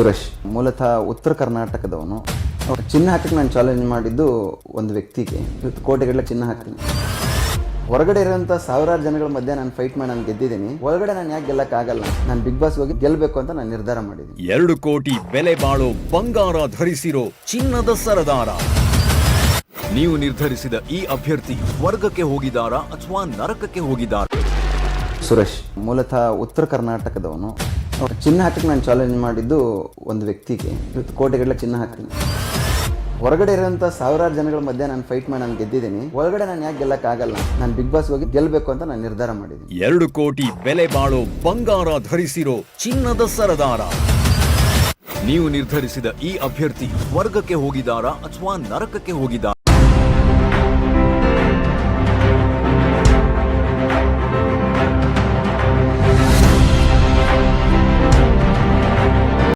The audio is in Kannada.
ಸುರೇಶ್. ಮೂಲತಃ ಉತ್ತರ ಕರ್ನಾಟಕದವನು. ಚಿನ್ನ ಹಾಕಕ್ಕೆ ನಾನು ಚಾಲೆಂಜ್ ಮಾಡಿದ್ದು ಒಂದು ವ್ಯಕ್ತಿಗೆ. ಇವತ್ತು ಕೋಟೆಗಟ್ಟಲೆ ಚಿನ್ನ ಹಾಕ್ತೀನಿ. ಹೊರಗಡೆ ಇರೋಂಥ ಸಾವಿರಾರು ಜನಗಳ ಮಧ್ಯೆ ನಾನು ಫೈಟ್ ಮಾಡಿ ನಾನು ಗೆದ್ದಿದ್ದೀನಿ. ಒಳಗಡೆ ನಾನು ಯಾಕೆ ಗೆಲ್ಲಕ್ಕಾಗಲ್ಲ? ನಾನು ಬಿಗ್ ಬಾಸ್ ಹೋಗಿ ಗೆಲ್ಲಬೇಕು ಅಂತ ನಾನು ನಿರ್ಧಾರ ಮಾಡಿದ್ದೀನಿ. ಎರಡು ಕೋಟಿ ಬೆಲೆ ಬಾಳೋ ಬಂಗಾರ ಧರಿಸಿರೋ ಚಿನ್ನದ ಸರದಾರ. ನೀವು ನಿರ್ಧರಿಸಿದ ಈ ಅಭ್ಯರ್ಥಿ ಸ್ವರ್ಗಕ್ಕೆ ಹೋಗಿದಾರಾ ಅಥವಾ ನರಕಕ್ಕೆ ಹೋಗಿದಾರಾ ಸುರೇಶ್ ಮೂಲತಃ ಉತ್ತರ ಕರ್ನಾಟಕದವನು. ಚಿನ್ನ ಹಾಕಕ್ಕೆ ನಾನು ಚಾಲೆಂಜ್ ಮಾಡಿದ್ದು ಒಂದು ವ್ಯಕ್ತಿಗೆ. ಇವತ್ತು ಕೋಟೆಗಟ್ಟಲೆ ಚಿನ್ನ ಹಾಕ್ತೀನಿ ಹೊರಗಡೆ ಇರೋಂಥ ಸಾವಿರಾರು ಜನಗಳ ಮಧ್ಯೆ ನಾನು ಫೈಟ್ ಮಾಡಿ ನಾನು ಗೆದ್ದಿದ್ದೀನಿ. ಒಳಗಡೆ ನಾನು ಯಾಕೆ ಗೆಲ್ಲಕ್ಕಾಗಲ್ಲ ನಾನು ಬಿಗ್ ಬಾಸ್ ಹೋಗಿ ಗೆಲ್ಲಬೇಕು ಅಂತ ನಾನು ನಿರ್ಧಾರ ಮಾಡಿದ್ದೀನಿ. ಎರಡು ಕೋಟಿ ಬೆಲೆ ಬಾಳೋ ಬಂಗಾರ ಧರಿಸಿರೋ ಚಿನ್ನದ ಸರದಾರ. ನೀವು ನಿರ್ಧರಿಸಿದ ಈ ಅಭ್ಯರ್ಥಿ ಸ್ವರ್ಗಕ್ಕೆ ಹೋಗಿದಾರಾ ಅಥವಾ ನರಕಕ್ಕೆ ಹೋಗಿದಾರಾ